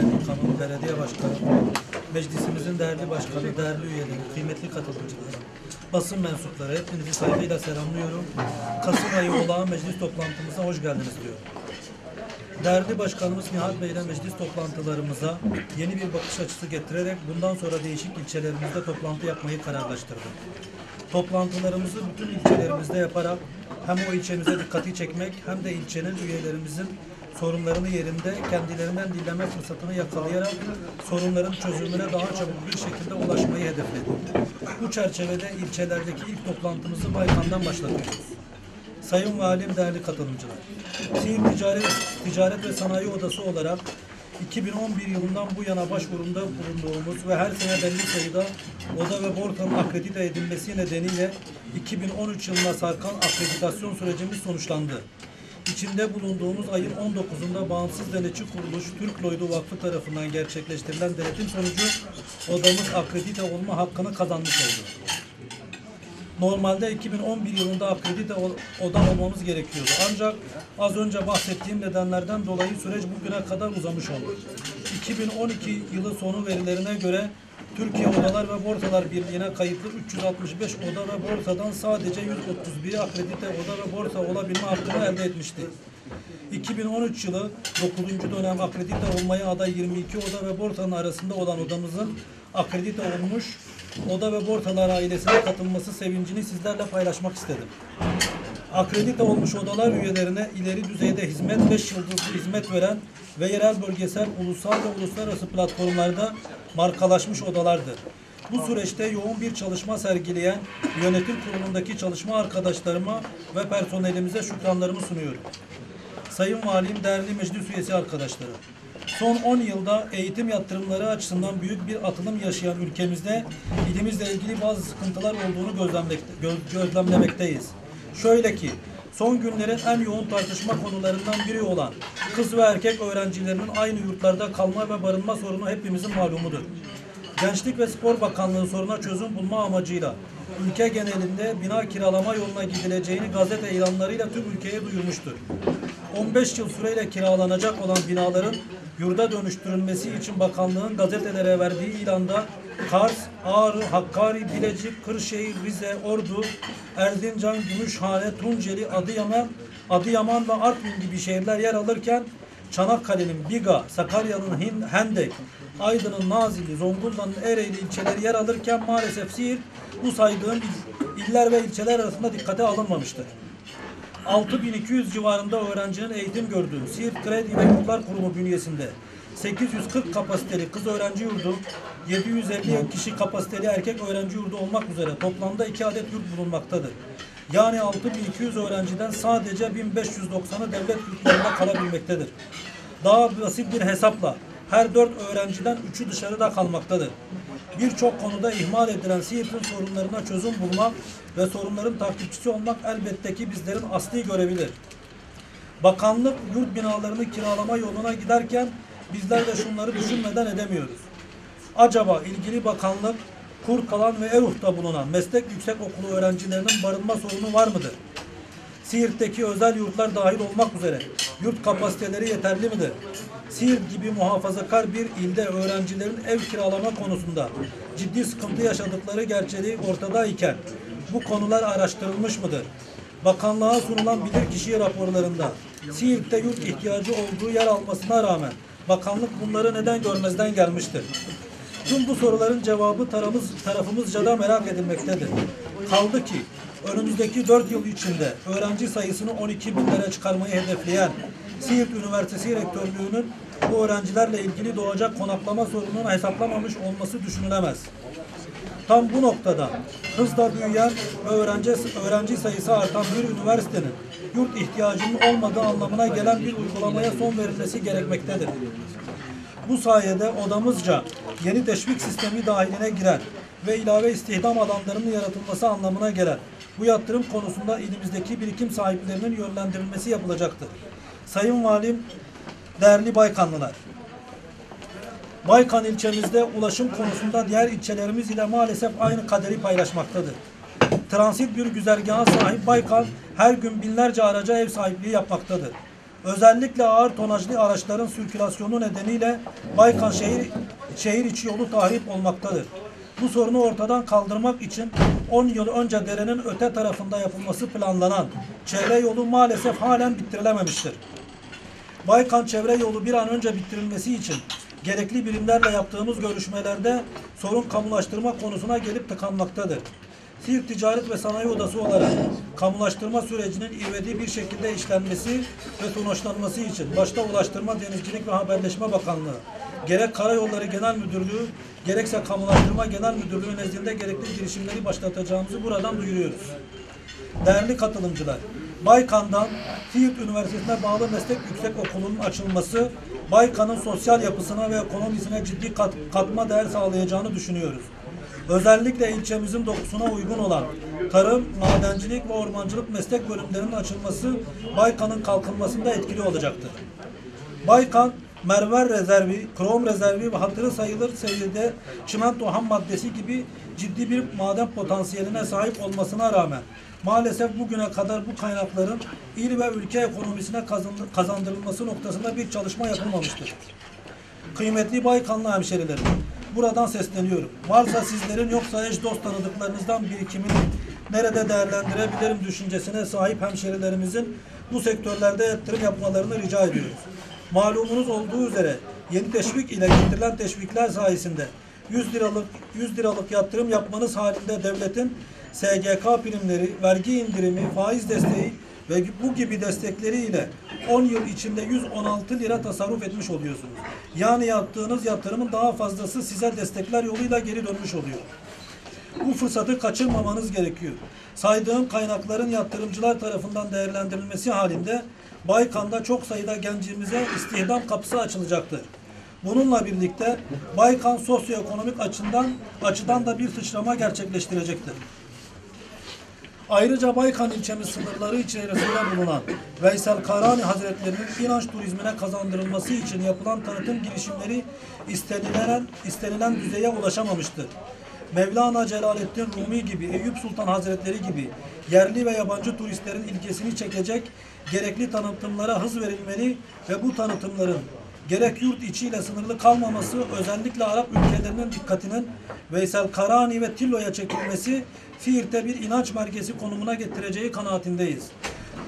kaymakamım, belediye başkanı, meclisimizin değerli başkanı, değerli üyeleri, kıymetli katılımcılar, basın mensupları hepinizi saygıyla selamlıyorum. Kasım ayı olağan meclis toplantımıza hoş geldiniz diyorum. Değerli Başkanımız Nihat Bey ile meclis toplantılarımıza yeni bir bakış açısı getirerek bundan sonra değişik ilçelerimizde toplantı yapmayı kararlaştırdı. Toplantılarımızı bütün ilçelerimizde yaparak hem o ilçemize dikkati çekmek hem de ilçenin üyelerimizin sorunlarını yerinde kendilerinden dinleme fırsatını yakalayarak sorunların çözümüne daha çabuk bir şekilde ulaşmayı hedefledi. Bu çerçevede ilçelerdeki ilk toplantımızı Baykan'dan başlatıyoruz. Sayın Valim, değerli katılımcılar. Siirt Ticaret, Ticaret ve Sanayi Odası olarak 2011 yılından bu yana başvurumda bulunduğumuz ve her sene belli sayıda oda ve bortanın akredite edilmesi nedeniyle 2013 yılına sarkan akreditasyon sürecimiz sonuçlandı. İçinde bulunduğumuz ayın 19'unda bağımsız denetçi kuruluş Türk Lloyd'u Vakfı tarafından gerçekleştirilen denetim sonucu odamız akredite olma hakkını kazanmış oldu. Normalde 2011 yılında akredite oda olmamız gerekiyordu. Ancak az önce bahsettiğim nedenlerden dolayı süreç bugüne kadar uzamış oldu. 2012 yılı sonu verilerine göre Türkiye Odalar ve Borsalar Birliği'ne kayıtlı 365 oda ve borsadan sadece 131'i akredite oda ve borsa olabilme hakkını elde etmişti. 2013 yılı 9. dönem akredite olmaya aday 22 oda ve borsanın arasında olan odamızın akredite olmuş oda ve borsalar ailesine katılması sevincini sizlerle paylaşmak istedim. Akredite olmuş odalar üyelerine ileri düzeyde hizmet, 5 yıldızlı hizmet veren ve yerel bölgesel, ulusal ve uluslararası platformlarda markalaşmış odalardır. Bu süreçte yoğun bir çalışma sergileyen yönetim kurulundaki çalışma arkadaşlarıma ve personelimize şükranlarımı sunuyorum. Sayın Valim, değerli meclis üyesi arkadaşlarım. Son 10 yılda eğitim yatırımları açısından büyük bir atılım yaşayan ülkemizde ilimizle ilgili bazı sıkıntılar olduğunu gözlemlemekteyiz. Şöyle ki, son günlerin en yoğun tartışma konularından biri olan kız ve erkek öğrencilerinin aynı yurtlarda kalma ve barınma sorunu hepimizin malumudur. Gençlik ve Spor Bakanlığı soruna çözüm bulma amacıyla ülke genelinde bina kiralama yoluna gidileceğini gazete ilanlarıyla tüm ülkeye duyurmuştur. 15 yıl süreyle kiralanacak olan binaların yurda dönüştürülmesi için bakanlığın gazetelere verdiği ilanda Kars, Ağrı, Hakkari, Bilecik, Kırşehir, Rize, Ordu, Erzincan, Gümüşhane, Tunceli, Adıyaman, Adıyaman ve Artvin gibi şehirler yer alırken Çanakkale'nin Biga, Sakarya'nın Hendek, Aydın'ın Nazilli, Zonguldak'ın Ereğli ilçeleri yer alırken maalesef Siirt bu saydığım il- iller ve ilçeler arasında dikkate alınmamıştır. 6200 civarında öğrencinin eğitim gördüğü Siirt Kredi ve Kurumu bünyesinde 840 kapasiteli kız öğrenci yurdu, 750 kişi kapasiteli erkek öğrenci yurdu olmak üzere toplamda 2 adet yurt bulunmaktadır. Yani 6200 öğrenciden sadece 1590'ı devlet yurtlarında kalabilmektedir. Daha basit bir hesapla her 4 öğrenciden 3'ü dışarıda kalmaktadır. Birçok konuda ihmal edilen Siirt'in sorunlarına çözüm bulmak ve sorunların takipçisi olmak elbette ki bizlerin asli görevidir. Bakanlık yurt binalarını kiralama yoluna giderken bizler de şunları düşünmeden edemiyoruz. Acaba ilgili bakanlık Kurkalan ve Eruh'ta bulunan meslek yüksek okulu öğrencilerinin barınma sorunu var mıdır? Siirt'teki özel yurtlar dahil olmak üzere yurt kapasiteleri yeterli midir? Siirt gibi muhafazakar bir ilde öğrencilerin ev kiralama konusunda ciddi sıkıntı yaşadıkları gerçeği ortadayken bu konular araştırılmış mıdır? Bakanlığa sunulan bilirkişi raporlarında Siirt'te yurt ihtiyacı olduğu yer almasına rağmen bakanlık bunları neden görmezden gelmiştir? Tüm bu soruların cevabı tarafımız, tarafımızca da merak edilmektedir. Kaldı ki önümüzdeki 4 yıl içinde öğrenci sayısını 12 binlere çıkarmayı hedefleyen Siirt Üniversitesi Rektörlüğü'nün bu öğrencilerle ilgili doğacak konaklama sorununu hesaplamamış olması düşünülemez. Tam bu noktada hızla büyüyen ve öğrenci, öğrenci sayısı artan bir üniversitenin yurt ihtiyacının olmadığı anlamına gelen bir uygulamaya son verilmesi gerekmektedir. Bu sayede odamızca yeni teşvik sistemi dahiline giren ve ilave istihdam alanlarının yaratılması anlamına gelen bu yatırım konusunda ilimizdeki birikim sahiplerinin yönlendirilmesi yapılacaktır. Sayın Valim, değerli Baykanlılar, Baykan ilçemizde ulaşım konusunda diğer ilçelerimiz ile maalesef aynı kaderi paylaşmaktadır. Transit bir güzergaha sahip Baykan her gün binlerce araca ev sahipliği yapmaktadır. Özellikle ağır tonajlı araçların sirkülasyonu nedeniyle Baykan şehir, şehir içi yolu tahrip olmaktadır. Bu sorunu ortadan kaldırmak için 10 yıl önce derenin öte tarafında yapılması planlanan çevre yolu maalesef halen bittirilememiştir. Baykan Çevre Yolu bir an önce bitirilmesi için gerekli birimlerle yaptığımız görüşmelerde sorun kamulaştırma konusuna gelip tıkanmaktadır. Siirt Ticaret ve Sanayi Odası olarak kamulaştırma sürecinin ivedi bir şekilde işlenmesi ve sonuçlanması için başta Ulaştırma, Denizcilik ve Haberleşme Bakanlığı, gerek Karayolları Genel Müdürlüğü, gerekse Kamulaştırma Genel Müdürlüğü nezdinde gerekli girişimleri başlatacağımızı buradan duyuruyoruz. Değerli katılımcılar, Baykan'dan Siirt Üniversitesi'ne bağlı meslek yüksek okulunun açılması, Baykan'ın sosyal yapısına ve ekonomisine ciddi kat- katma değer sağlayacağını düşünüyoruz. Özellikle ilçemizin dokusuna uygun olan tarım, madencilik ve ormancılık meslek bölümlerinin açılması Baykan'ın kalkınmasında etkili olacaktır. Baykan, mermer rezervi, krom rezervi ve hatırı sayılır seviyede çimento ham maddesi gibi ciddi bir maden potansiyeline sahip olmasına rağmen maalesef bugüne kadar bu kaynakların il ve ülke ekonomisine kazandı- kazandırılması noktasında bir çalışma yapılmamıştır. Kıymetli Baykanlı hemşerilerim, buradan sesleniyorum. Varsa sizlerin yoksa eş dost tanıdıklarınızdan birikimini nerede değerlendirebilirim düşüncesine sahip hemşerilerimizin bu sektörlerde yatırım yapmalarını rica ediyoruz. Malumunuz olduğu üzere yeni teşvik ile getirilen teşvikler sayesinde 100 liralık 100 liralık yatırım yapmanız halinde devletin SGK primleri, vergi indirimi, faiz desteği ve bu gibi destekleriyle 10 yıl içinde 116 lira tasarruf etmiş oluyorsunuz. Yani yaptığınız yatırımın daha fazlası size destekler yoluyla geri dönmüş oluyor. Bu fırsatı kaçırmamanız gerekiyor. Saydığım kaynakların yatırımcılar tarafından değerlendirilmesi halinde Baykan'da çok sayıda gencimize istihdam kapısı açılacaktır. Bununla birlikte Baykan sosyoekonomik açıdan açıdan da bir sıçrama gerçekleştirecektir. Ayrıca Baykan ilçemiz sınırları içerisinde bulunan Veysel Karani Hazretleri'nin inanç turizmine kazandırılması için yapılan tanıtım girişimleri istenilen, istenilen düzeye ulaşamamıştır. Mevlana Celaleddin Rumi gibi, Eyüp Sultan Hazretleri gibi yerli ve yabancı turistlerin ilgisini çekecek gerekli tanıtımlara hız verilmeli ve bu tanıtımların gerek yurt içiyle sınırlı kalmaması özellikle Arap ülkelerinin dikkatinin Veysel Karani ve Tillo'ya çekilmesi Siirt'te bir inanç merkezi konumuna getireceği kanaatindeyiz.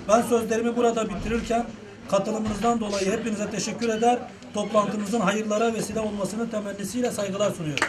Ben sözlerimi burada bitirirken katılımınızdan dolayı hepinize teşekkür eder, toplantımızın hayırlara vesile olmasını temennisiyle saygılar sunuyorum.